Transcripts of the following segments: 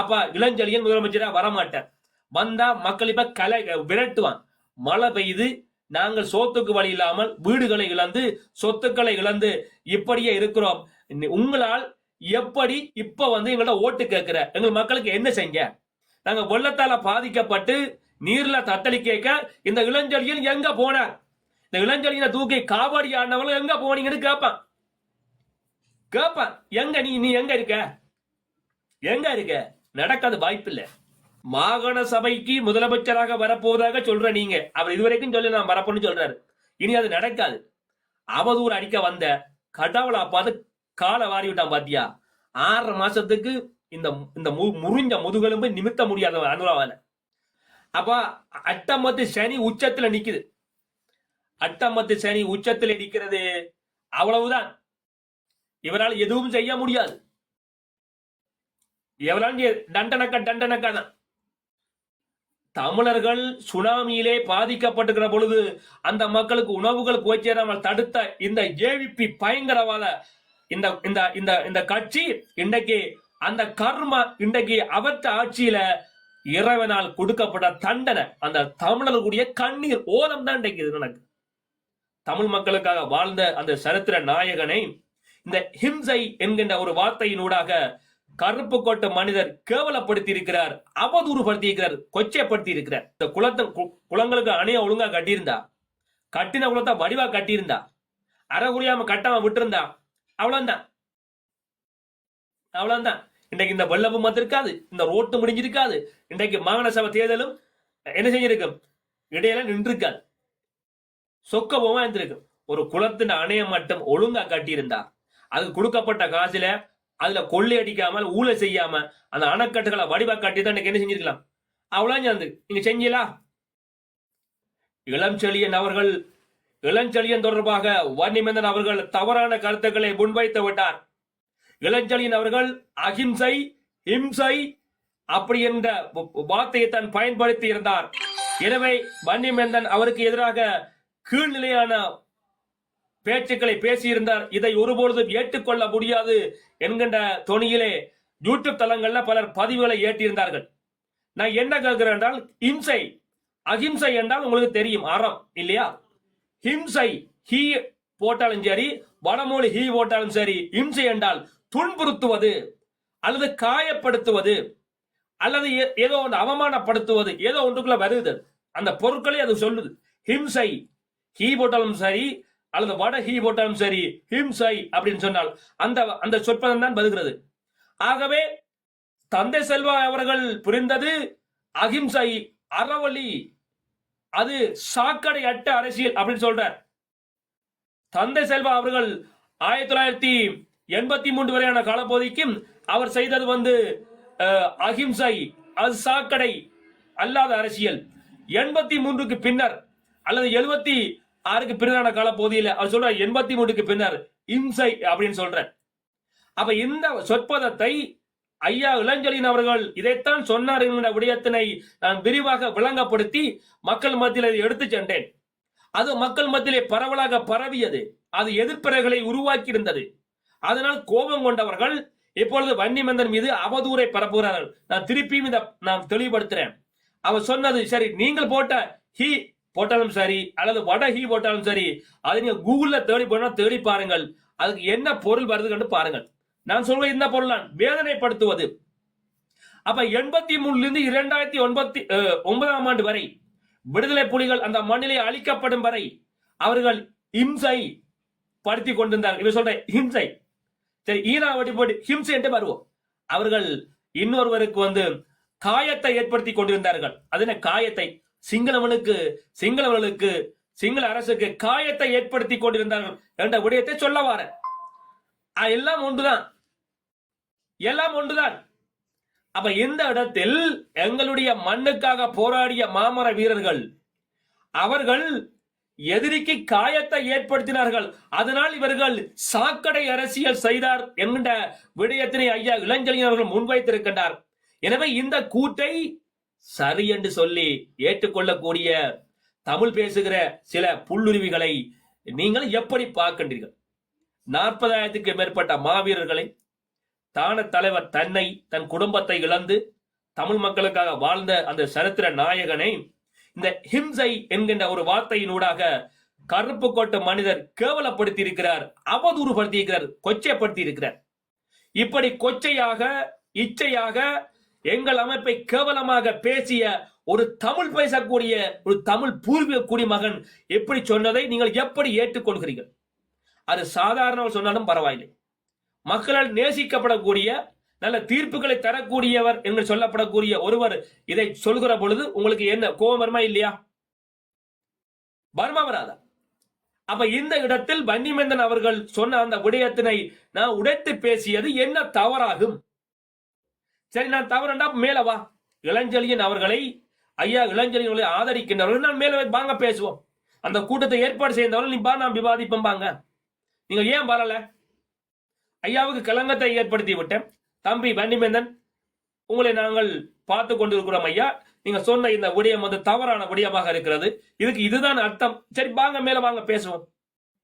அப்ப இளஞ்செழியன் முதலமைச்சரா வரமாட்டார். வந்தா மக்கள் இப்ப கலை விரட்டுவான். மழை பெய்து நாங்கள் சோத்துக்கு வழி இல்லாமல் வீடுகளை இழந்து சொத்துக்களை இழந்து இப்படியே இருக்கிறோம். உங்களால் எப்படி இப்ப வந்து எங்கள்ட்ட ஓட்டு கேட்கிற? எங்கள் மக்களுக்கு என்ன செஞ்ச நாங்க வெள்ளத்தால பாதிக்கப்பட்டு நீர்ல தத்தளி கேட்க இந்த இளஞ்செழியன் எங்க போனார்? இந்த இளஞ்செழியனை தூக்கி காவாடி ஆடினவங்களும் எங்க போனீங்கன்னு கேட்பான். கேட்பான். எங்க நீ நீ எங்க இருக்க? எங்க இருக்க? நடக்காத வாய்ப்பில்லை. மாகாண சபைக்கு முதலமைச்சராக வரப்போவதாக சொல்ற நீங்க. அவர் இதுவரைக்கும் சொல்லி நான் வரப்போன்னு சொல்றாரு. இனி அது நடக்காது. அவதூறு அடிக்க வந்த கடவுளா பார்த்து காலை வாரி விட்டான் பாத்தியா? ஆறரை மாசத்துக்கு இந்த இந்த மு- முறிஞ்ச முதுகெலும்பு நிமித்த முடியாத அனுராவான அப்ப அட்டமத்து சனி உச்சத்துல நிக்குது. அட்டமத்து சனி உச்சத்துல நிக்கிறது அவ்வளவுதான். இவரால் எதுவும் செய்ய முடியாது. எவரால் தண்டனக்க தண்டனக்க தான் தமிழர்கள் சுனாமியிலே பாதிக்கப்பட்டுகிற பொழுது அந்த மக்களுக்கு உணவுகள் போய் சேராமல் தடுத்த இந்த ஏவிபி பயங்கரவாத இந்த இந்த இந்த இந்த கட்சி இன்றைக்கு அந்த கர்ம இன்றைக்கு அவற்ற ஆட்சியில இறைவனால் கொடுக்கப்பட்ட தண்டனை. அந்த தமிழர்களுடைய கண்ணீர் ஓலம் தான் இன்றைக்கு தமிழ் மக்களுக்காக வாழ்ந்த அந்த சரித்திர நாயகனை இந்த ஹிம்சை என்கின்ற ஒரு வார்த்தையினூடாக கருப்பு கோட்ட மனிதர் கேவலப்படுத்தி இருக்கிறார் அவதூறுபடுத்தி இருக்கிறார் கொச்சைப்படுத்தி இருக்கிறார் இந்த குளத்தை கு- குளங்களுக்கு அணைய ஒழுங்கா கட்டியிருந்தா? கட்டின குளத்தை வடிவா கட்டியிருந்தா? அறகுறியாம கட்டாம விட்டுருந்தா? அவ்வளவுதான். அவ்வளவுதான். இன்றைக்கு இந்த வெள்ளமும் வந்திருக்காது இந்த ரோட்டு முடிஞ்சிருக்காது. இன்றைக்கு மாகாண சபை தேர்தலும் என்ன செஞ்சிருக்கும்? இடையில நின்றுருக்காது. சொக்க போமா இருந்திருக்கும். ஒரு குளத்தின் அணைய மட்டும் ஒழுங்கா கட்டியிருந்தா அது கொடுக்கப்பட்ட காசுல அதுல கொள்ளை அடிக்காமல் ஊழல் செய்யாம அந்த அணைக்கட்டுகளை வடிவா கட்டி தான் என்ன செஞ்சிருக்கலாம்? அவ்வளவு சேர்ந்து நீங்க செஞ்சீங்களா? இளம் செழியன் அவர்கள் இளஞ்செழியன் தொடர்பாக வன்னிமந்தன் அவர்கள் தவறான கருத்துக்களை முன்வைத்து விட்டார். இளஞ்செழியன் அவர்கள் அகிம்சை ஹிம்சை அப்படி என்ற வார்த்தையை தான் பயன்படுத்தி இருந்தார். எனவே வன்னிமேந்தன் அவருக்கு எதிராக கீழ்நிலையான பேச்சுக்களை பேசியிருந்தார். இதை ஒருபொழுதும் ஏற்றுக்கொள்ள முடியாது என்கின்ற தொனியிலே யூடியூப் தளங்கள்ல பலர் பதிவுகளை ஏற்றியிருந்தார்கள். நான் என்ன கேட்கிறேன் என்றால் இம்சை அஹிம்சை என்றால் உங்களுக்கு தெரியும் அறம் இல்லையா? ஹிம்சை ஹீ போட்டாலும் சரி வடமொழி ஹீ போட்டாலும் சரி இம்சை என்றால் துன்புறுத்துவது அல்லது காயப்படுத்துவது அல்லது ஏ- ஏதோ ஒன்று அவமானப்படுத்துவது ஏதோ ஒன்றுக்குள்ள வருது. அந்த பொருட்களை அது சொல்லுது. ஹிம்சை ஹீ போட்டாலும் சரி அல்லது வட ஹீ போட்டாலும் சரி ஹிம்சை அப்படின்னு சொன்னால் அந்த அந்த சொற்பதம் தான் வருகிறது ஆகவே தந்தை செல்வா அவர்கள் புரிந்தது அகிம்சை அறவழி அது சாக்கடை அட்ட அரசியல் அப்படின்னு சொல்றார். தந்தை செல்வா அவர்கள் ஆயிரத்தி தொள்ளாயிரத்தி எண்பத்தி மூன்று வரையான காலப்பகுதிக்கும் அவர் செய்தது வந்து அகிம்சை அது சாக்கடை அல்லாத அரசியல். எண்பத்தி மூன்றுக்கு பின்னர் அல்லது எழுபத்தி ஆறுக்கு பின்னரான காலப்பகுதியில் அவர் சொல்ற எண்பத்தி மூன்றுக்கு பின்னர் இம்சை அப்படின்னு சொல்ற அப்ப இந்த சொற்பதத்தை ஐயா இளஞ்சலின் அவர்கள் இதைத்தான் சொன்னார் என்கிற விடயத்தினை நான் விரிவாக விளங்கப்படுத்தி மக்கள் மத்தியில் எடுத்து சென்றேன். அது மக்கள் மத்தியிலே பரவலாக பரவியது. அது எதிர்ப்பறைகளை உருவாக்கி இருந்தது அதனால் கோபம் கொண்டவர்கள் இப்பொழுது வன்னிமந்தன் மீது அவதூரை பரப்புகிறார்கள். நான் திருப்பியும் இதை நான் தெளிவுபடுத்துறேன். அவர் சொன்னது சரி நீங்கள் போட்ட ஹி போட்டாலும் சரி அல்லது வட ஹீ போட்டாலும் சரி அதை நீங்க கூகுள்ல தேடி போனா தேடி பாருங்கள். அதுக்கு என்ன பொருள் வருது கண்டு பாருங்கள். நான் சொல்வது இந்த பொருள் தான் வேதனைப்படுத்துவது. அப்ப எண்பத்தி மூணுல இருந்து இரண்டாயிரத்தி ஒன்பத்தி ஒன்பதாம் ஆண்டு வரை விடுதலை புலிகள் அந்த மண்ணிலே அழிக்கப்படும் வரை அவர்கள் இம்சை படுத்தி கொண்டிருந்தார்கள். இவர் சொல்ற ஹிம்சை. சரி ஈரா வெட்டி போட்டு ஹிம்சை என்று வருவோம். அவர்கள் இன்னொருவருக்கு வந்து காயத்தை ஏற்படுத்தி கொண்டிருந்தார்கள். அது என்ன காயத்தை? சிங்களவனுக்கு சிங்களவர்களுக்கு சிங்கள அரசுக்கு காயத்தை ஏற்படுத்தி கொண்டிருந்தார்கள். என்ற விடயத்தை சொல்ல வார எல்லாம் ஒன்றுதான். எல்லாம் ஒன்றுதான். அப்ப இந்த இடத்தில் எங்களுடைய மண்ணுக்காக போராடிய மாமர வீரர்கள் அவர்கள் எதிரிக்கு காயத்தை ஏற்படுத்தினார்கள். அதனால் இவர்கள் சாக்கடை அரசியல் செய்தார் என்கின்ற விடயத்தினை ஐயா இளஞ்சலியன் அவர்கள் முன்வைத்திருக்கின்றார். எனவே இந்த கூட்டை சரி என்று சொல்லி ஏற்றுக்கொள்ளக்கூடிய தமிழ் பேசுகிற சில புல்லுருவிகளை நீங்கள் எப்படி பார்க்கின்றீர்கள்? நாற்பதாயிரத்துக்கு மேற்பட்ட மாவீரர்களை தான தலைவர் தன்னை தன் குடும்பத்தை இழந்து தமிழ் மக்களுக்காக வாழ்ந்த அந்த சரித்திர நாயகனை இந்த ஹிம்சை என்கின்ற ஒரு வார்த்தையினூடாக கருப்பு கோட்டு மனிதர் கேவலப்படுத்தி இருக்கிறார் அவதூறுபடுத்தி இருக்கிறார் கொச்சைப்படுத்தி இருக்கிறார் இப்படி கொச்சையாக இச்சையாக எங்கள் அமைப்பை கேவலமாக பேசிய ஒரு தமிழ் பேசக்கூடிய ஒரு தமிழ் பூர்வீக குடிமகன் எப்படி சொன்னதை நீங்கள் எப்படி ஏற்றுக்கொள்கிறீர்கள்? அது சாதாரண சொன்னாலும் பரவாயில்லை. மக்களால் நேசிக்கப்படக்கூடிய நல்ல தீர்ப்புகளை தரக்கூடியவர் என்று சொல்லப்படக்கூடிய ஒருவர் இதை சொல்கிற பொழுது உங்களுக்கு என்ன கோபம் வருமா இல்லையா? வருமா வராதா? அப்ப இந்த இடத்தில் வன்னிமேந்தன் அவர்கள் சொன்ன அந்த விடயத்தினை நான் உடைத்து பேசியது என்ன தவறாகும்? சரி நான் தவறண்டா மேல வா. இளஞ்செழியன் அவர்களை ஐயா இளஞ்செழியன் அவர்களை ஆதரிக்கின்றவர்கள். நான் மேல போய் வாங்க பேசுவோம். அந்த கூட்டத்தை ஏற்பாடு செய்தவர்கள் நீ பா நான் விவாதிப்போம் பாங்க நீங்க ஏன் வரல? ஐயாவுக்கு கலங்கத்தை ஏற்படுத்தி விட்டேன். தம்பி வன்னிமேந்தன் உங்களை நாங்கள் பார்த்து கொண்டிருக்கிறோம் ஐயா. நீங்க சொன்ன இந்த விடயம் வந்து தவறான விடயமாக இருக்கிறது. இதுக்கு இதுதான் அர்த்தம். சரி வாங்க மேல வாங்க பேசுவோம்.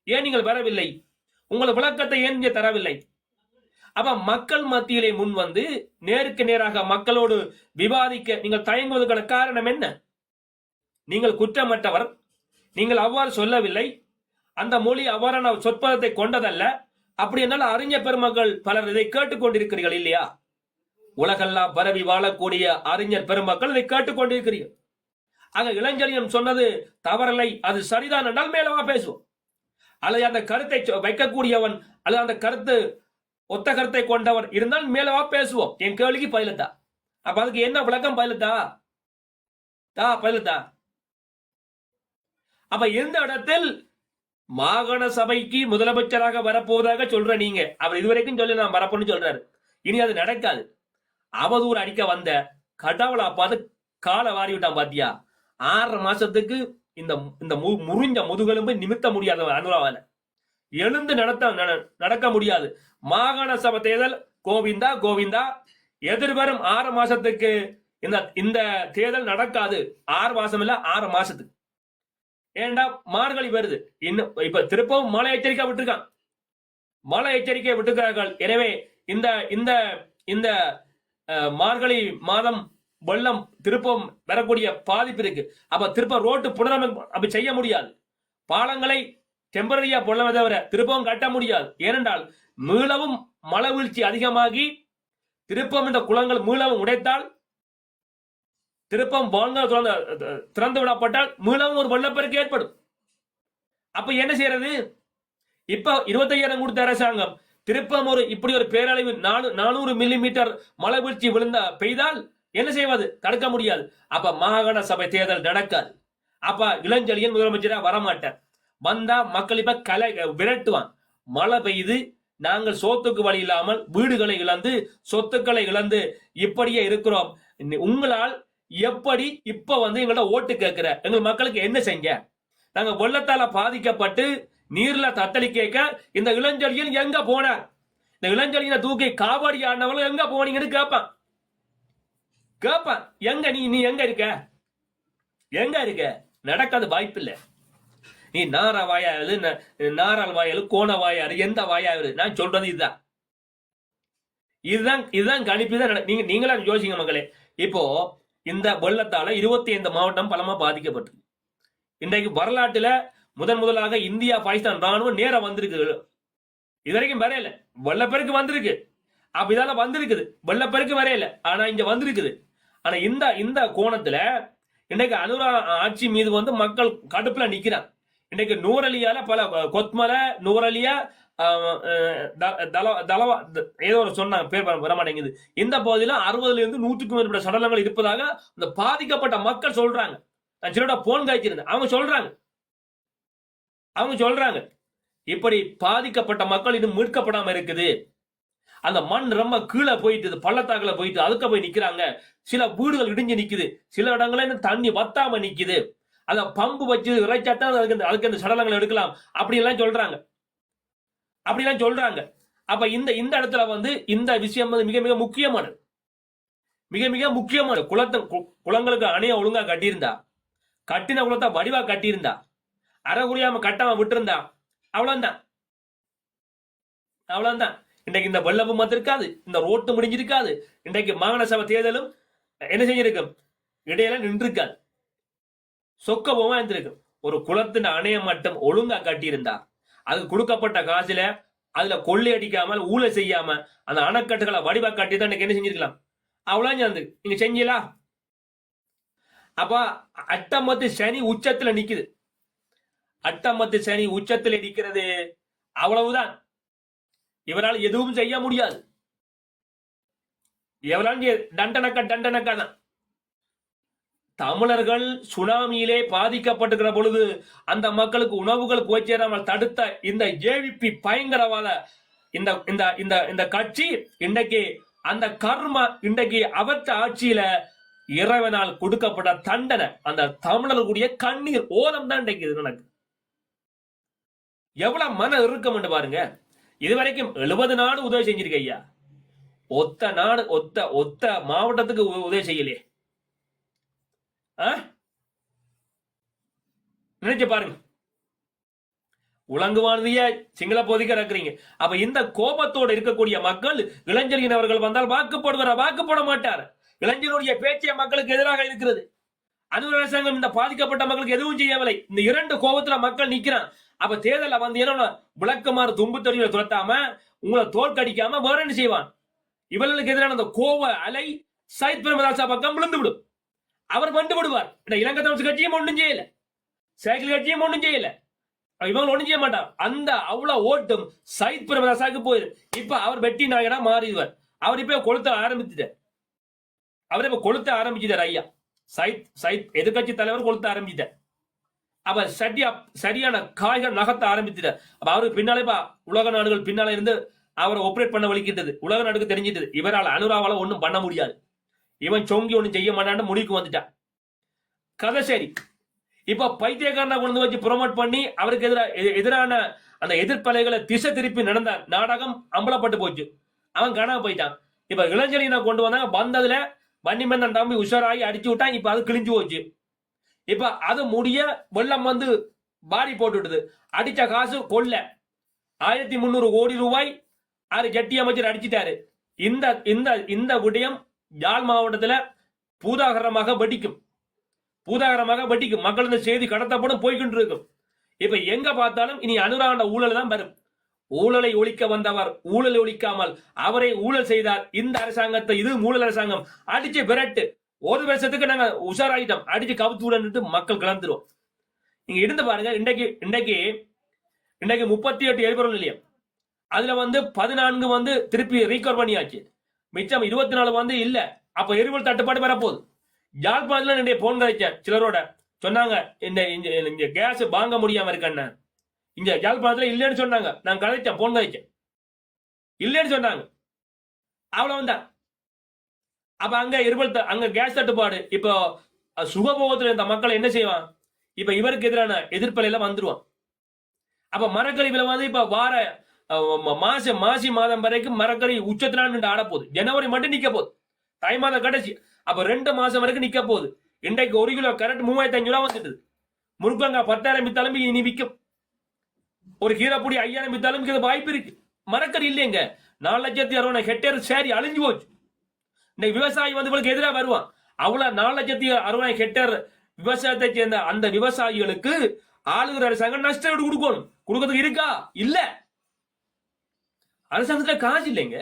ஏன் நீங்கள் வரவில்லை? உங்கள் விளக்கத்தை ஏன் இங்கே தரவில்லை? அப்ப மக்கள் மத்தியிலே முன் வந்து நேருக்கு நேராக மக்களோடு விவாதிக்க நீங்கள் தயங்குவதற்கான காரணம் என்ன? நீங்கள் குற்றமற்றவர். நீங்கள் அவ்வாறு சொல்லவில்லை. அந்த மொழி அவ்வாறான சொற்பதத்தை கொண்டதல்ல. அப்படி என்றால் அறிஞர் பெருமக்கள் பலர் இதை கேட்டுக்கொண்டிருக்கிறீர்கள் இல்லையா? உலகெல்லாம் பரவி வாழக்கூடிய அறிஞர் பெருமக்கள் இதை கேட்டுக்கொண்டிருக்கிறீர்கள் ஆக இளைஞரியம் சொன்னது தவறில்லை. அது சரிதான் என்றால் மேலவா பேசுவோம். அல்லது அந்த கருத்தை சொ- வைக்கக்கூடியவன் அல்லது அந்த கருத்து ஒத்த கருத்தை கொண்டவர் இருந்தால் மேலவா பேசுவோம். என் கேள்விக்கு பயிலத்தா அப்ப அதுக்கு என்ன விளக்கம் பயிலத்தா தா பயிலத்தா அப்ப எந்த இடத்தில் மாகாண சபைக்கு முதலமைச்சராக வரப்போவதாக சொல்ற நீங்க? அவர் இதுவரைக்கும் சொல்லி நான் வரப்போன்னு சொல்றாரு. இனி அது நடக்காது. அவதூறு அடிக்க வந்த கடவுளா பார்த்து காலை வாரி விட்டான் பாத்தியா? ஆறரை மாசத்துக்கு இந்த இந்த மு- முறிஞ்ச முதுகெலும்பு நிமித்த முடியாத அனுராவால எழுந்து நடத்த நட- நடக்க முடியாது. மாகாண சபை தேர்தல் கோவிந்தா கோவிந்தா. எதிர்வரும் ஆறு மாசத்துக்கு இந்த இந்த தேர்தல் நடக்காது. ஆறு மாசம் இல்ல ஆறு மாசத்துக்கு. ஏண்டா மார்கழி வருது? இன்னும் இப்ப திருப்பவும் மழை எச்சரிக்கை விட்டுருக்கான். மழை எச்சரிக்கை விட்டுக்கிறார்கள் எனவே இந்த இந்த இந்த மார்கழி மாதம் வெள்ளம் திருப்பம் வரக்கூடிய பாதிப்பு இருக்கு. அப்ப திருப்ப ரோட்டு புனரமை அப்படி செய்ய முடியாது. பாலங்களை டெம்பரரியா போடலாமே தவிர திருப்பவும் கட்ட முடியாது. ஏனென்றால் மீளவும் மழை வீழ்ச்சி அதிகமாகி திருப்பம் இந்த குளங்கள் மீளவும் உடைத்தால் திருப்பம் வான்கள் திறந்து விடப்பட்டால் மீளவும் ஒரு வெள்ளப்பெருக்கு ஏற்படும். அப்ப என்ன செய்யறது? இப்ப இருபத்தையாயிரம் கொடுத்த அரசாங்கம் திருப்பம் ஒரு இப்படி ஒரு பேரழிவு நாலு நானூறு மில்லி மீட்டர் மழை வீழ்ச்சி விழுந்த பெய்தால் என்ன செய்வது? தடுக்க முடியாது. அப்ப மாகாண சபை தேர்தல் நடக்காது. அப்ப இளஞ்செழியன் முதலமைச்சரா வரமாட்டார். வந்தா மக்கள் இப்ப கலை விரட்டுவான். மழை பெய்யுது நாங்கள் சோத்துக்கு வழி இல்லாமல் வீடுகளை இழந்து சொத்துக்களை இழந்து இப்படியே இருக்கிறோம். உங்களால் எப்படி இப்ப வந்து எங்கள்ட்ட ஓட்டு கேட்கிற? எங்கள் மக்களுக்கு என்ன செஞ்ச நாங்க வெள்ளத்தால பாதிக்கப்பட்டு நீர்ல தத்தளி கேட்க இந்த இளஞ்செழியன் எங்க போனார் இந்த இளஞ்செழியனை தூக்கி காவடி ஆடினவங்க எங்க போனீங்கன்னு கேட்பான். கேட்பான். எங்க நீ நீ எங்க இருக்க? எங்க இருக்க? நடக்காத வாய்ப்பில்லை. நீ நாரா வாயாவது நாரால் வாயாரு கோண வாயாரு எந்த வாயாவது நான் சொல்றது இதுதான். இதுதான் இதுதான் கணிப்பு தான் நீங்க நீங்களா யோசிங்க மக்களே. இப்போ இந்த வெள்ளத்தால இருபத்தி ஐந்து மாவட்டம் பலமா பாதிக்கப்பட்டிருக்கு. இன்றைக்கு வரலாற்றுல முதன் முதலாக இந்தியா பாகிஸ்தான் ராணுவம் நேரம் வந்திருக்கு. இது வரைக்கும் வரையல. வெள்ளப்பெருக்கு வந்திருக்கு. அப்ப இதால வந்திருக்குது. வெள்ளப்பெருக்கு வரையல. ஆனா இங்க வந்திருக்குது. ஆனா இந்த இந்த கோணத்துல இன்னைக்கு அனுரா ஆட்சி மீது வந்து மக்கள் கடுப்புல நிக்கிறாங்க. இன்னைக்கு நூறலியால பல கொத்மலை நூறலியா த- தல- தலவா த- ஏதோ ஒரு சொன்னாங்க பேர் வர- மாட்டேங்குது இந்த பகுதியில அறுபதுல இருந்து நூற்றுக்கும் மேற்பட்ட சடலங்கள் இருப்பதாக இந்த பாதிக்கப்பட்ட மக்கள் சொல்றாங்க. நான் சிலோட போன் காய்ச்சிருந்தேன். அவங்க சொல்றாங்க. அவங்க சொல்றாங்க. இப்படி பாதிக்கப்பட்ட மக்கள் இன்னும் மீட்கப்படாம இருக்குது. அந்த மண் ரொம்ப கீழே போயிட்டு பள்ளத்தாக்குல போயிட்டு அதுக்க போய் நிக்கிறாங்க. சில வீடுகள் இடிஞ்சு நிக்குது. சில இடங்கள்ல இன்னும் தண்ணி வத்தாம நிக்குது. அத பம்பு வச்சு இறைச்சாத்தான் அதுக்கு இந்த- அதுக்கு இந்த சடலங்களை எடுக்கலாம். அப்படின்லாம் சொல்றாங்க. அப்படிலாம் சொல்றாங்க. அப்ப இந்த இந்த இடத்துல வந்து இந்த விஷயம் வந்து மிக மிக முக்கியமானது. மிக மிக முக்கியமானது. குளத்தை கு- குளங்களுக்கு அணைய ஒழுங்கா கட்டியிருந்தா? கட்டின குளத்தை வடிவா கட்டியிருந்தா? அறகுறியாம கட்டாம விட்டுருந்தா? அவ்வளவுதான். அவ்வளவுதான். இன்றைக்கு இந்த வெள்ளமும் வந்திருக்காது இந்த ரோட்டு முடிஞ்சிருக்காது. இன்றைக்கு மாகாண சபை தேர்தலும் என்ன செஞ்சிருக்கும்? இடையில நின்றுருக்காது. சொக்கபமா இருந்திருக்கு. ஒரு குளத்தின் அணைய மட்டும் ஒழுங்கா கட்டியிருந்தா. அது கொடுக்கப்பட்ட காசுல அதுல கொள்ளை அடிக்காமல் ஊழல் செய்யாம அந்த அணைக்கட்டுகளை வடிவா கட்டி தான் என்ன செஞ்சிருக்கலாம்? அவ்வளவு சேர்ந்து நீங்க செஞ்சீங்களா? அப்ப அட்டமத்து சனி உச்சத்துல நிக்குது. அட்டமத்து சனி உச்சத்துல நிக்கிறது அவ்வளவுதான். இவரால் எதுவும் செய்ய முடியாது. எவரால் தண்டனக்கா தண்டனக்கா தான் தமிழர்கள் சுனாமியிலே பாதிக்கப்பட்டுகிற பொழுது அந்த மக்களுக்கு உணவுகள் போய் சேராமல் தடுத்த இந்த ஜேவிபி பயங்கரவாத இந்த இந்த இந்த இந்த கட்சி இன்றைக்கு அந்த கர்ம இன்றைக்கு அவற்ற ஆட்சியில இறைவனால் கொடுக்கப்பட்ட தண்டனை. அந்த தமிழர்களுடைய கண்ணீர் ஓரம் தான் இன்றைக்கு எனக்கு எவ்வளவு மன இறுக்கம் என்று பாருங்க. இதுவரைக்கும் எழுபது நாடு உதவி செஞ்சிருக்க ஐயா. ஒத்த நாடு ஒத்த ஒத்த மாவட்டத்துக்கு உ- உதவி செய்யலையே. நினைச்சு பாருங்க. உலங்குவானதைய சிங்கள போதிக்க இருக்கிறீங்க அப்ப இந்த கோபத்தோடு இருக்கக்கூடிய மக்கள் இளைஞரின் அவர்கள் வந்தால் வாக்கு போடுவாரா வாக்கு போட மாட்டார். இளைஞருடைய பேச்சிய மக்களுக்கு எதிராக இருக்கிறது. அது அரசாங்கம் இந்த பாதிக்கப்பட்ட மக்களுக்கு எதுவும் செய்யவில்லை. இந்த இரண்டு கோபத்துல மக்கள் நிக்கிறான். அப்ப தேர்தல வந்து என்ன விளக்கமாறு தும்பு தொழில துரத்தாம உங்களை தோற்கடிக்காம வேற என்ன செய்வான்? இவர்களுக்கு எதிரான அந்த கோப அலை சைத் பிரேமதாசா பக்கம் விழுந்து விடும். அவர் வந்து விடுவார் இந்த இலங்கை தமிழ் கட்சியும் ஒன்றும் செய்யல. சைக்கிள் கட்சியும் ஒன்றும் செய்யல. இவங்க ஒன்றும் செய்ய மாட்டார். அந்த அவ்வளவு ஓட்டும் சயித் பிரேமதாசாவுக்கு போயிரு இப்ப அவர் வெட்டி நாயகனா மாறிடுவார். அவர் இப்ப கொளுத்த ஆரம்பிச்சுட்டார். அவர் இப்ப கொளுத்த ஆரம்பிச்சுட்டார் ஐயா. சைத் சைத் எதிர்கட்சி தலைவர் கொளுத்த ஆரம்பிச்சுட்டார். அப்ப சரியா சரியான காய்கள் நகர்த்த ஆரம்பிச்சுட்டார். அப்ப அவருக்கு பின்னாலே பா உலக நாடுகள் பின்னால இருந்து அவரை ஆபரேட் பண்ண வலிக்கிட்டது உலக நாடுக்கு தெரிஞ்சிட்டது. இவரால் அனுராவால ஒன்றும் பண்ண முடியாது. இவன் சொங்கி ஒண்ணும் செய்ய மாட்டான்னு முடிவுக்கு வந்துட்டான். கதை சரி. இப்ப பைத்தியக்காரனை கொண்டு வச்சு ப்ரொமோட் பண்ணி அவருக்கு எதிராக எதிரான அந்த எதிர்ப்பலைகளை திசை திருப்பி நடந்த நாடகம் அம்பலப்பட்டு போச்சு. அவன் காணாம போயிட்டான். இப்ப இளைஞனை கொண்டு வந்தாங்க வந்ததுல வன்னிமந்தன் தம்பி உஷாராகி அடிச்சு விட்டான். இப்ப அது கிழிஞ்சு போச்சு. இப்ப அது முடிய வெள்ளம் வந்து பாடி போட்டுடுது அடிச்ச காசு கொள்ள. ஆயிரத்தி முந்நூறு கோடி ரூபாய் அது ஜட்டி அமைச்சர் அடிச்சிட்டாரு. இந்த இந்த இந்த விடயம் யாழ் மாவட்டத்துல பூதாகரமாக வடிக்கும். பூதாகரமாக வெடிக்கும். மக்கள் இந்த செய்தி கடத்தப்படும் போய்கிட்டு இருக்கும். இப்ப எங்க பார்த்தாலும் இனி அனுராண்ட ஊழல் தான் வரும். ஊழலை ஒழிக்க வந்தவர் ஊழலை ஒழிக்காமல் அவரை ஊழல் செய்தார் இந்த அரசாங்கத்தை இது ஊழல் அரசாங்கம் அடிச்சு விரட்டு. ஒரு வருஷத்துக்கு நாங்க உஷாராயிட்டோம். அடிச்சு கவுத்து விடன்ட்டு மக்கள் கலந்துருவோம். நீங்க இருந்து பாருங்க இன்றைக்கு இன்றைக்கு இன்றைக்கு முப்பத்தி எட்டு எரிபொருள் நிலையம். அதுல வந்து பதினான்கு வந்து திருப்பி ரீகவர் பண்ணியாச்சு. மிச்சம் இருபத்தி நாலு வந்து இல்ல. அப்ப எரிபொருள் தட்டுப்பாடு வரப்போகுது. யாழ்ப்பாணத்துல என்னுடைய போன் கழிச்சேன் சிலரோட சொன்னாங்க இந்த இங்க இங்க கேஸ் வாங்க முடியாம இருக்கண்ண இங்க யாழ்ப்பாணத்துல இல்லைன்னு சொன்னாங்க. நான் கழிச்சேன் போன் கதைச்சேன் இல்லைன்னு சொன்னாங்க. அவ்வளவு தான் அப்ப அங்க எரிபொருள் த- அங்க கேஸ் தட்டுப்பாடு. இப்போ சுகபோகத்துல இந்த மக்கள் என்ன செய்வான்? இப்ப இவருக்கு எதிரான எதிர்ப்பலையில வந்துருவான். அப்ப மரக்கழிவுல வந்து இப்ப வார மாசம் மாசி மாதம் வரைக்கும் மரக்கறி உச்சத்தினால நின்று ஆட போகுது ஜனவரி மட்டும் நிக்க போகுது. தை மாதம் கடைசி. அப்ப ரெண்டு மாசம் வரைக்கும் நிக்க போகுது. இன்றைக்கு ஒரு கிலோ கரெக்ட் மூவாயிரத்தி அஞ்சு ரூபா வந்துட்டு முருங்கங்காய் பத்தாயிரம் வித்தாலும் இனி விற்கும் ஒரு கீரைப்பொடி ஐயாயிரம் வித்தாலும் இது வாய்ப்பு இருக்கு. மரக்கறி இல்லைங்க. நாலு லட்சத்தி அறுபது ஹெக்டேர் சேரி அழிஞ்சு போச்சு. இன்னைக்கு விவசாயி வந்து இவளுக்கு எதிராக வருவான். அவ்வளவு நாலு லட்சத்தி அறுபதாயிரம் ஹெக்டேர் விவசாயத்தை சேர்ந்த அந்த விவசாயிகளுக்கு ஆளுகிற அரசாங்கம் நஷ்ட கொடுக்கணும். கொடுக்கறதுக்கு இருக்கா? இல்லை. அரசாங்கத்துல காசு இல்லைங்க.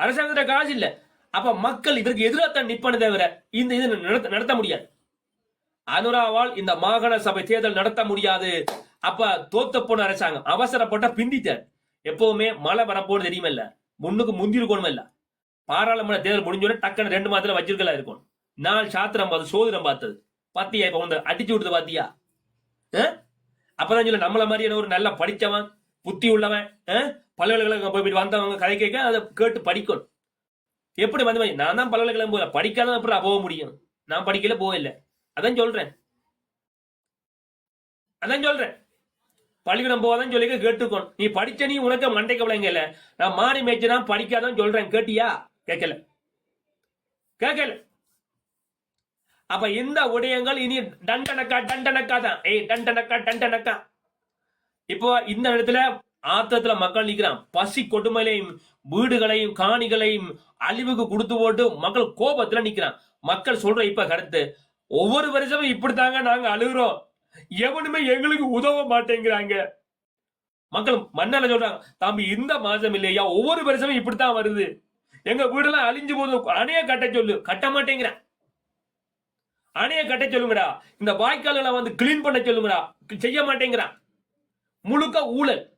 அரசாங்கத்துல காசு இல்ல. அப்ப மக்கள் இதற்கு எதிராக தான் நிப்பன தவிர இந்த இது நடத்த நடத்த முடியாது. அனுராவால் இந்த மாகாண சபை தேர்தல் நடத்த முடியாது. அப்ப தோத்த போன அரசாங்கம் அவசரப்பட்ட பிந்திட்டார் எப்பவுமே மழை வரப்போன்னு தெரியுமில்ல? முன்னுக்கு முந்தி இருக்கணும் இல்ல? பாராளுமன்ற தேர்தல் முடிஞ்சோடனே டக்குன்னு ரெண்டு மாதத்துல வச்சிருக்கலாம் இருக்கும் நான் சாத்திரம் பார்த்து சோதிடம் பார்த்தது. பாத்தியா இப்ப வந்து அடிச்சு விடுது பாத்தியா? அப்பதான் சொல்ல நம்மள மாதிரியான ஒரு நல்ல படிச்சவன் புத்தி உள்ளவன் பல்கலைக்கழகம் போய் வந்தவங்க கதை கேட்க அதை கேட்டு படிக்கணும். எப்படி வந்து நான் தான் பல்கலைக்கழகம் போகல. படிக்காத அப்புறம் போக முடியும். நான் படிக்கல போகல. அதான் சொல்றேன். அதான் சொல்றேன். பள்ளிக்கூடம் போகாதான் சொல்லி கேட்டுக்கணும். நீ படிச்ச நீ உனக்கு மண்டை கவலைங்க நான் மாறி மேய்ச்சனா படிக்காதான் சொல்றேன். கேட்டியா? கேட்கல. கேட்கல. அப்ப இந்த விடயங்கள் இனி டண்டனக்கா டண்டனக்கா தான் ஏய் டண்டனக்கா டண்டனக்கா. இப்போ இந்த இடத்துல ஆத்தத்துல மக்கள் நிக்கிறான். பசி கொடுமையிலையும் வீடுகளையும் காணிகளையும் அழிவுக்கு கொடுத்து போட்டு மக்கள் கோபத்துல நிக்கிறான். மக்கள் சொல்ற இப்ப கருத்து ஒவ்வொரு வருஷமும் இப்படித்தாங்க நாங்க அழுகுறோம். எவனுமே எங்களுக்கு உதவ மாட்டேங்கிறாங்க. மக்கள் மண்ணால சொல்றாங்க தம்பி இந்த மாசம் இல்லையா? ஒவ்வொரு வருஷமும் இப்படித்தான் வருது. எங்க வீடெல்லாம் அழிஞ்சு போதும் அணைய கட்ட சொல்லு. கட்ட மாட்டேங்கிறான் அணைய கட்ட சொல்லுங்கடா. இந்த வாய்க்கால்களை வந்து கிளீன் பண்ண சொல்லுங்கடா. செய்ய மாட்டேங்கிறான் முழுக்க ஊழல்.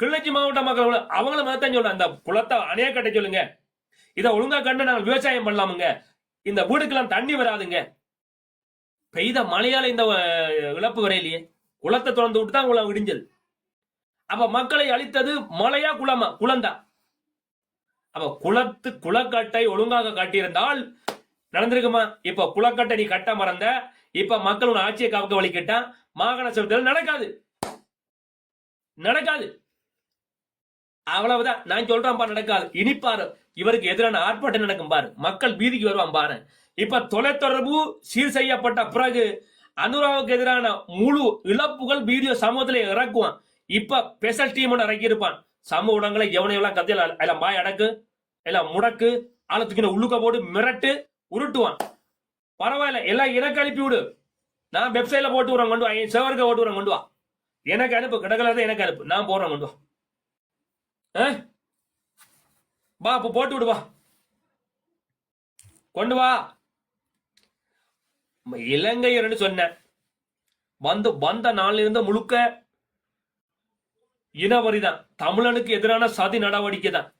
கிளிநொச்சி மாவட்ட மக்கள் அவங்கள மாதிரி சொல்றேன். அந்த குளத்தை அணைய கட்ட சொல்லுங்க. இதை ஒழுங்கா கண்டு நாங்கள் விவசாயம் பண்ணலாமுங்க. இந்த வீடுக்கெல்லாம் தண்ணி வராதுங்க. பெய்த மழையால இந்த இழப்பு வரையிலேயே குளத்தை திறந்து விட்டு தான் குளம் இடிஞ்சது அப்ப மக்களை அழித்தது மழையா குளமா? குளந்தா அப்ப குளத்து குளக்கட்டை ஒழுங்காக காட்டியிருந்தால் நடந்திருக்குமா? இப்ப குளக்கட்டை நீ கட்ட மறந்த இப்ப மக்கள் ஆட்சியை காக்க வலிக்கிட்டான் மாகாண சபையில் நடக்காது. நடக்காது. அவ்வளவுதான். நான் சொல்றேன் பாரு நடக்காது. இனிப்பாரு இவருக்கு எதிரான ஆர்ப்பாட்டம் நடக்கும் பாரு. மக்கள் பீதிக்கு வருவான் பாரு. இப்ப தொலைத்தொடர்பு சீர் செய்யப்பட்ட பிறகு அனுராவுக்கு எதிரான முழு இழப்புகள் வீடியோ சமூகத்துல இறக்குவான். இப்ப ஸ்பெஷல் டீம் இறக்கி இருப்பான் சமூக ஊடகங்களை எவனை எல்லாம் கத்தியில எல்லாம் மாய் அடக்கு எல்லாம் முடக்கு ஆழத்துக்கு உள்ளுக்க போட்டு மிரட்டு உருட்டுவான். பரவாயில்ல. எல்லாம் எனக்கு அனுப்பி விடு நான் வெப்சைட்ல போட்டு விடுறேன் கொண்டு வா. என் செவருக்கு போட்டு விடுறேன் கொண்டு வா. எனக்கு அனுப்பு கிடக்கலாத எனக்கு அனுப்பு. நான் போறேன் கொண்டு வா. ஆ? போட்டு விடு வா. கொண்டு வா. இலங்கையர்னு சொன்னேன். வந்து வந்த நாள்ல இருந்து முழுக்க இனவரிதான். தமிழனுக்கு எதிரான சதி நடவடிக்கை தான்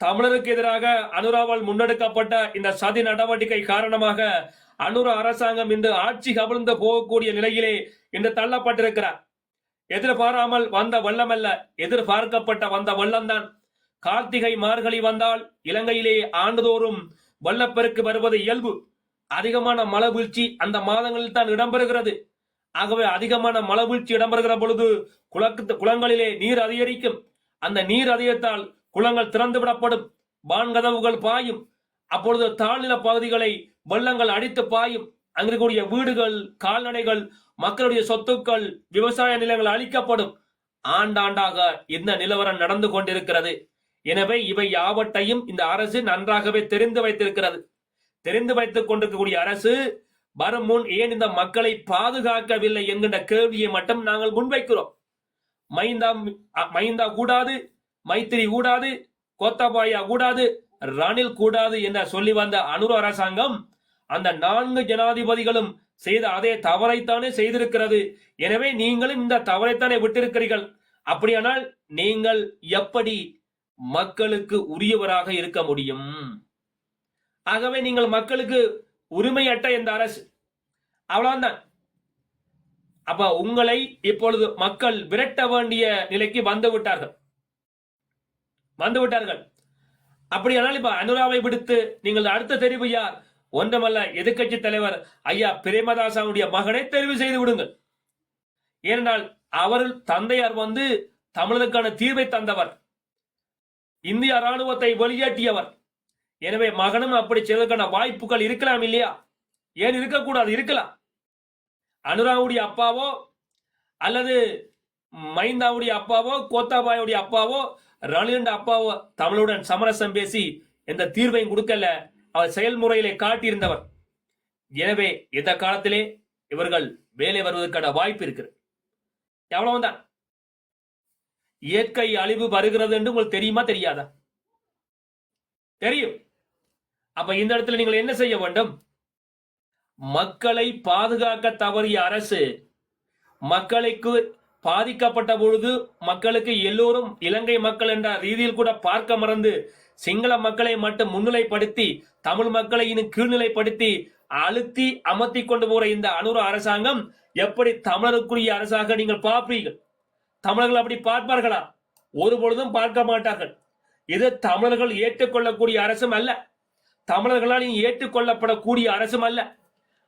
தமிழருக்கு எதிராக அனுராவால் முன்னெடுக்கப்பட்ட இந்த சதி நடவடிக்கை காரணமாக அனுர அரசாங்கம் இன்று ஆட்சி கவிழ்ந்து போகக்கூடிய நிலையிலே இன்று தள்ளப்பட்டிருக்கிறார். எதிர்பாராமல் வந்த வெள்ளமல்ல எதிர்பார்க்கப்பட்ட வந்த வெள்ளம்தான். கார்த்திகை மார்கழி வந்தால் இலங்கையிலே ஆண்டுதோறும் வெள்ளப்பெருக்கு வருவது இயல்பு. அதிகமான மழை வீழ்ச்சி அந்த மாதங்களில் தான் இடம்பெறுகிறது. ஆகவே அதிகமான மழை வீழ்ச்சி இடம்பெறுகிற பொழுது குளக்கு குளங்களிலே நீர் அதிகரிக்கும். அந்த நீர் அதிகத்தால் குளங்கள் திறந்து விடப்படும். வான்கதவுகள் பாயும். அப்பொழுது தாழ்நில பகுதிகளை வெள்ளங்கள் அடித்து பாயும். அங்கிருக்கூடிய வீடுகள் கால்நடைகள் மக்களுடைய சொத்துக்கள் விவசாய நிலங்கள் அழிக்கப்படும். ஆண்டாண்டாக இந்த நிலவரம் நடந்து கொண்டிருக்கிறது. எனவே இவை யாவற்றையும் இந்த அரசு நன்றாகவே தெரிந்து வைத்திருக்கிறது. தெரிந்து வைத்துக் கொண்டிருக்கக்கூடிய அரசு வரும் முன் ஏன் இந்த மக்களை பாதுகாக்கவில்லை என்கின்ற கேள்வியை மட்டும் நாங்கள் முன்வைக்கிறோம். மைந்தா மைந்தா கூடாது மைத்திரி கூடாது கோத்தபாயா கூடாது ரணில் கூடாது என்று சொல்லி வந்த அனுர அரசாங்கம் அந்த நான்கு ஜனாதிபதிகளும் செய்த அதே தவறைத்தானே செய்திருக்கிறது. எனவே நீங்களும் இந்த தவறைத்தானே விட்டிருக்கிறீர்கள். அப்படியானால் நீங்கள் எப்படி மக்களுக்கு உரியவராக இருக்க முடியும்? ஆகவே நீங்கள் மக்களுக்கு உரிமையற்ற இந்த அரசு? அவ்வளவுதான். அப்ப உங்களை இப்பொழுது மக்கள் விரட்ட வேண்டிய நிலைக்கு வந்து விட்டார்கள். வந்து விட்டார்கள். அப்படியானால் இப்ப அனுராவை விடுத்து நீங்கள் அடுத்த தெரிவு யார்? ஒன்றுமல்ல எதிர்க்கட்சி தலைவர் ஐயா பிரேமதாசாவுடைய மகனை தெரிவு செய்து விடுங்கள். ஏனென்றால் அவர் தந்தையார் வந்து தமிழருக்கான தீர்வை தந்தவர். இந்திய ராணுவத்தை வெளியேற்றியவர். எனவே மகனும் அப்படி செய்வதற்கான வாய்ப்புகள் இருக்கலாம் இல்லையா? ஏன் இருக்கக்கூடாது? இருக்கலாம். அனுராவுடைய அப்பாவோ அல்லது மைந்தாவுடைய அப்பாவோ கோத்தாபாயுடைய அப்பாவோ ரணிலண்ட அப்பாவோ தமிழுடன் சமரசம் பேசி எந்த தீர்வையும் கொடுக்கல. அவர் செயல்முறையிலே காட்டியிருந்தவர். எனவே இந்த காலத்திலே இவர்கள் வேலை வருவதற்கான வாய்ப்பு இருக்கு எவ்வளவுதான் இயற்கை அழிவு வருகிறது என்று உங்களுக்கு தெரியுமா தெரியாதா? தெரியும். அப்ப இந்த இடத்துல நீங்கள் என்ன செய்ய வேண்டும்? மக்களை பாதுகாக்க தவறிய அரசு மக்களுக்கு பாதிக்கப்பட்ட பொழுது மக்களுக்கு எல்லோரும் இலங்கை மக்கள் என்ற ரீதியில் கூட பார்க்க மறந்து சிங்கள மக்களை மட்டும் முன்னிலைப்படுத்தி தமிழ் மக்களை இன்னும் கீழ்நிலைப்படுத்தி அழுத்தி அமர்த்தி கொண்டு போற இந்த அனுர அரசாங்கம் எப்படி தமிழருக்குரிய அரசாக நீங்கள் பார்ப்பீர்கள்? தமிழர்கள் அப்படி பார்ப்பார்களா? ஒரு பொழுதும் பார்க்க மாட்டார்கள். இது தமிழர்கள் ஏற்றுக்கொள்ளக்கூடிய அரசும் அல்ல. தமிழர்களால் ஏற்றுக்கொள்ளப்படக்கூடிய அரசும் அல்ல.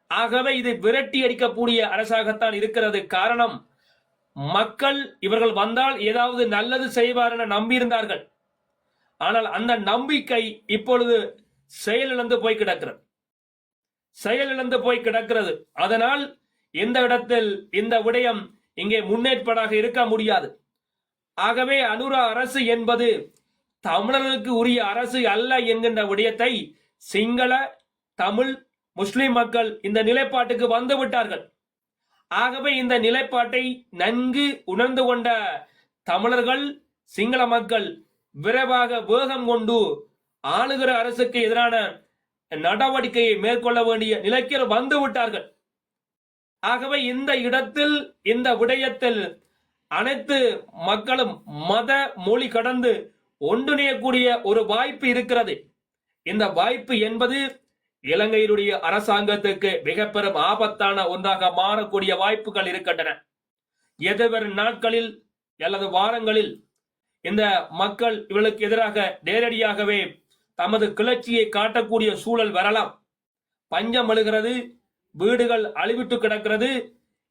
ஆகவே இது விரட்டி அடிக்கக்கூடிய அரசாகத்தான் இருக்கிறது. காரணம் மக்கள் இவர்கள் வந்தால் ஏதாவது நல்லது செய்வார் என நம்பியிருந்தார்கள். ஆனால் அந்த நம்பிக்கை இப்பொழுது செயலிழந்து போய் கிடக்கிறது. செயலிழந்து போய் கிடக்கிறது. அதனால் இந்த இடத்தில் இந்த விடயம் இங்கே முன்னேற்பாடாக இருக்க முடியாது. ஆகவே அனுரா அரசு என்பது தமிழர்களுக்கு உரிய அரசு அல்ல என்கின்ற விடயத்தை சிங்கள தமிழ் முஸ்லிம் மக்கள் இந்த நிலைப்பாட்டுக்கு வந்து விட்டார்கள். ஆகவே இந்த நிலைப்பாட்டை நன்கு உணர்ந்து கொண்ட தமிழர்கள் சிங்கள மக்கள் விரைவாக வேகம் கொண்டு ஆளுகிற அரசுக்கு எதிரான நடவடிக்கையை மேற்கொள்ள வேண்டிய நிலைக்கு வந்து விட்டார்கள். ஆகவே இந்த இடத்தில் இந்த விடயத்தில் அனைத்து மக்களும் மத மொழி கடந்து ஒன்றிணையக்கூடிய ஒரு வாய்ப்பு இருக்கிறது. இந்த வாய்ப்பு என்பது இலங்கையினுடைய அரசாங்கத்துக்கு மிக பெரும் ஆபத்தான ஒன்றாக மாறக்கூடிய வாய்ப்புகள் இருக்கின்றன. எதிர்வரும் நாட்களில் அல்லது வாரங்களில் இந்த மக்கள் இவளுக்கு எதிராக நேரடியாகவே தமது கிளர்ச்சியை காட்டக்கூடிய சூழல் வரலாம். பஞ்சம் அழுகிறது வீடுகள் அழிவிட்டு கிடக்கிறது.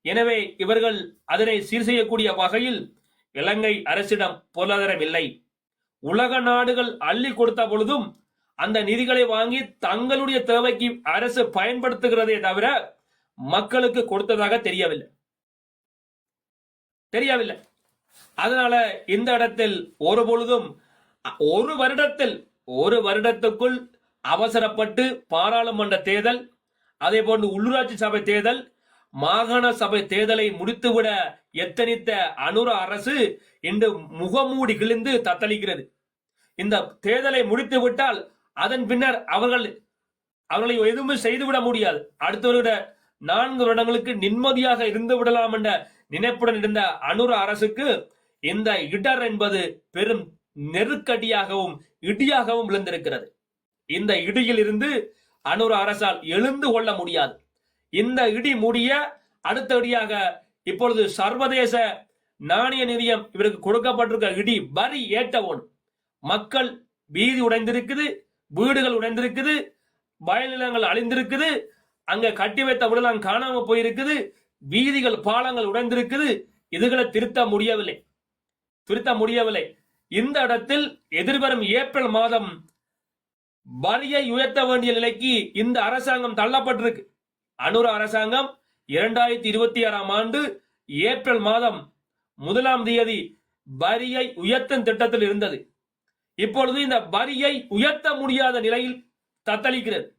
எனவே இவர்கள் அதனை சீர் செய்யக்கூடிய வகையில் இலங்கை அரசிடம் பொருளாதாரம் இல்லை. உலக நாடுகள் அள்ளி கொடுத்த பொழுதும் அந்த நிதிகளை வாங்கி தங்களுடைய தேவைக்கு அரசு பயன்படுத்துகிறதே தவிர மக்களுக்கு கொடுத்ததாக தெரியவில்லை. தெரியவில்லை. அதனால இந்த இடத்தில் ஒரு பொழுதும் ஒரு வருடத்தில் ஒரு வருடத்துக்குள் அவசரப்பட்டு பாராளுமன்ற தேர்தல் அதே போன்று உள்ளூராட்சி சபை தேர்தல் மாகாண சபை தேர்தலை முடித்துவிட எத்தனித்த அனுர அரசு இன்று முகமூடி கிழிந்து தத்தளிக்கிறது. இந்த தேர்தலை முடித்து விட்டால் அதன் பின்னர் அவர்கள் அவர்களை எதுவுமே செய்துவிட முடியாது. அடுத்த வருட நான்கு வருடங்களுக்கு நிம்மதியாக இருந்து விடலாம் என்ற நினைப்புடன் இருந்த அனுர அரசுக்கு இந்த இடர் என்பது பெரும் நெருக்கடியாகவும் இடியாகவும் விழுந்திருக்கிறது. இந்த இடியில் இருந்து அனுர அரசால் எழுந்து கொள்ள முடியாது. இந்த இடி முடிய அடுத்தபடியாக இப்பொழுது சர்வதேச நாணய நிதியம் இவருக்கு கொடுக்கப்பட்டிருக்க இடி வரி ஏற்றவும் மக்கள் வீதி உடைந்திருக்குது வீடுகள் உடைந்திருக்குது வயல் நிலங்கள் அழிந்திருக்குது அங்க கட்டி வைத்த விடலாம் காணாம போயிருக்குது வீதிகள் பாலங்கள் உடைந்திருக்குது. இதுகளை திருத்த முடியவில்லை. திருத்த முடியவில்லை. இந்த இடத்தில் எதிர்வரும் ஏப்ரல் மாதம் வரியை உயர்த்த வேண்டிய நிலைக்கு இந்த அரசாங்கம் தள்ளப்பட்டிருக்கு. அனுர அரசாங்கம் இரண்டாயிரத்தி இருபத்தி ஆறாம் ஆண்டு ஏப்ரல் மாதம் முதலாம் தேதி வரியை உயர்த்தும் திட்டத்தில் இருந்தது. இப்பொழுது இந்த வரியை உயர்த்த முடியாத நிலையில் தத்தளிக்கிறது.